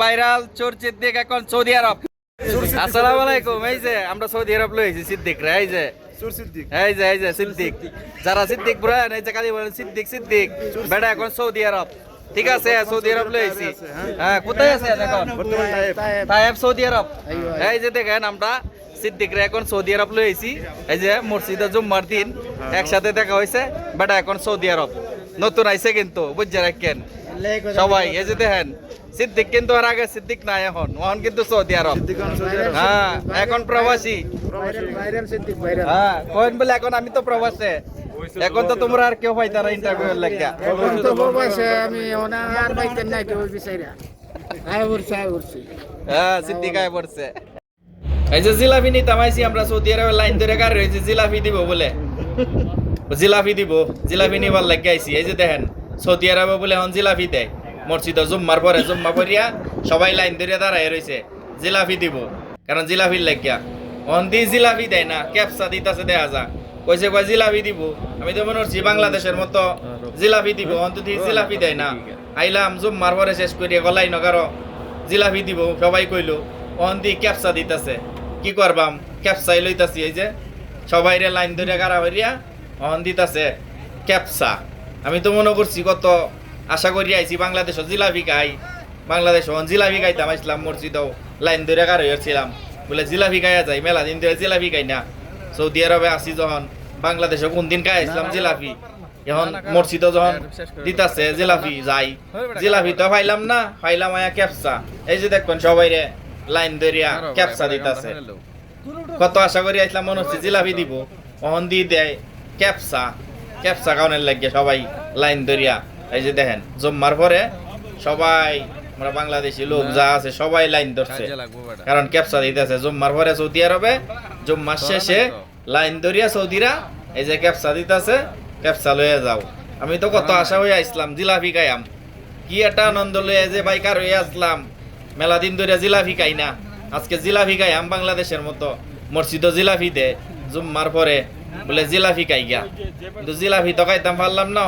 Viral চোর সিদ্দিক এখন Saudi আরব। আসসালামু আলাইকুম এই যে আমরা সৌদি আরব লইছি সিদ্দিক রে এই যে। চোর সিদ্দিক। এই যে এই যে সিদ্দিক। যারা সিদ্দিক এই যে খালি বলেন সিদ্দিক সিদ্দিক। বেটা এখন সৌদি আরব। ঠিক আছে সৌদি আরব লইছি হ্যাঁ। কোথায় আছে এখন? বর্তমান টাইপ তাইব সৌদি আরব। এই যে দেখেন আমরা সিদ্দিক রে এখন সৌদি আরব লইছি এই যে মসজিদে জুম্মার দিন একসাথে দেখা হয়েছে বেটা এখন সৌদি আরব। নতুন আইছে কিন্তু বুঝছে রাখেন? সবাই এই যে দেখেন সিদ্দিক কিন্তু আর আগে সিদ্দিক নাই এখন এখন কিন্তু সৌদি আরব। সিদ্দিক এখন সৌদি আরব। হ্যাঁ এখন প্রবাসী। হ্যাঁ কোন বলে এখন আমি তো প্রবাসে। এখন তো তোমরা আর কেউ পাইতা না ইন্টারভিউ লাগিয়া এখন তো বসে আমি ওনা আর বাইতে নাই কেউ বিচাইরা। আয় উঠছে আয় উঠছে হ্যাঁ সিদ্দিক আয় পড়ছে। এই যে জিলাপি নিতাম আইছি আমরা সৌদি আরবের লাইন ধরে গাড়ি রয়েছে জিলাপি দিব বলে। জিলাপি দিব জিলাপি নিবার লাগে আইছি। এই যে দেখেন সৌদি আরবে বলে এখন জিলাপি দেয়। মসজিদ জুম্মার পরে জুম্মা পরিয়া সবাই লাইন ধরে দাঁড়ায় রয়েছে জিলাপি দিব। কারণ জিলাপির লাগিয়া দি জিলাপি দেয় না, ক্যাপসা দিতাছে দেখা যা। কইছে, কয়, জিলাপি দিব। আমি তো মনে করছি বাংলাদেশের মতো জিলাপি দিব অন্তত জিলাপি দেয় না। আইলাম, জুম্মার পরে শেষ করিয়া গলাই নগারো জিলাপি দিব, সবাই কইলো দি ক্যাপসা দিতাছে। কি করবাম? ক্যাপসাই লইতাছি এই যে। সবাই রে লাইন ধরে গাড়া হইয়া অন দিতাছে ক্যাপসা। আমি তো মনে করছি কত আশা করি আইছি বাংলাদেশও জিলাপি খাই বাংলাদেশ জিলাপি খাইতাম আসলাম মসজিদও লাইন ধরে গাড়া হইয়াছিলাম বলে জিলাপি খাইয়া যাই মেলা দিন ধরে জিলাপি খাই না। সৌদি আরবে আসি যখন বাংলাদেশে কোন দিন খাই আসলাম জিলাপি এখন মসজিদ যখন দিতাছে জিলাপি যাই। জিলাপি তো পাইলাম না পাইলাম আয়া ক্যাপসা। এই যে দেখবেন সবাই রে লাইন ধরিয়া ক্যাপসা দিতাছে। কত আশা করি আসলাম মনে হচ্ছে জিলাপি দিব। অহন দিয়ে দেয় ক্যাপসা। ক্যাপসা কাউনের লাগিয়ে সবাই লাইন ধরিয়া এই যে দেখেন জম্মার পরে সবাই আমরা বাংলাদেশি লোক যা আছে সবাই লাইন ধরছে। কারণ ক্যাপসা দিতেছে জম্মার পরে সৌদি আরবে জম্মার শেষে লাইন ধরিয়া সৌদিরা এই যে ক্যাপসা দিতেছে ক্যাপসা লয়ে যাও। আমি তো কত আশা হয়ে আসলাম জিলাপি খাইয়াম। কি একটা আনন্দ লয়ে যে বাইকার হয়ে আসলাম। মেলা দিন ধরে জিলাপি খাই না। আজকে জিলাপি খাইয়াম বাংলাদেশের মতো। মসজিদ জিলাপি দে জুম্মার পরে বলে জিলাপি খাই গিয়া কিন্তু জিলাপি তো খাইতাম পারলাম না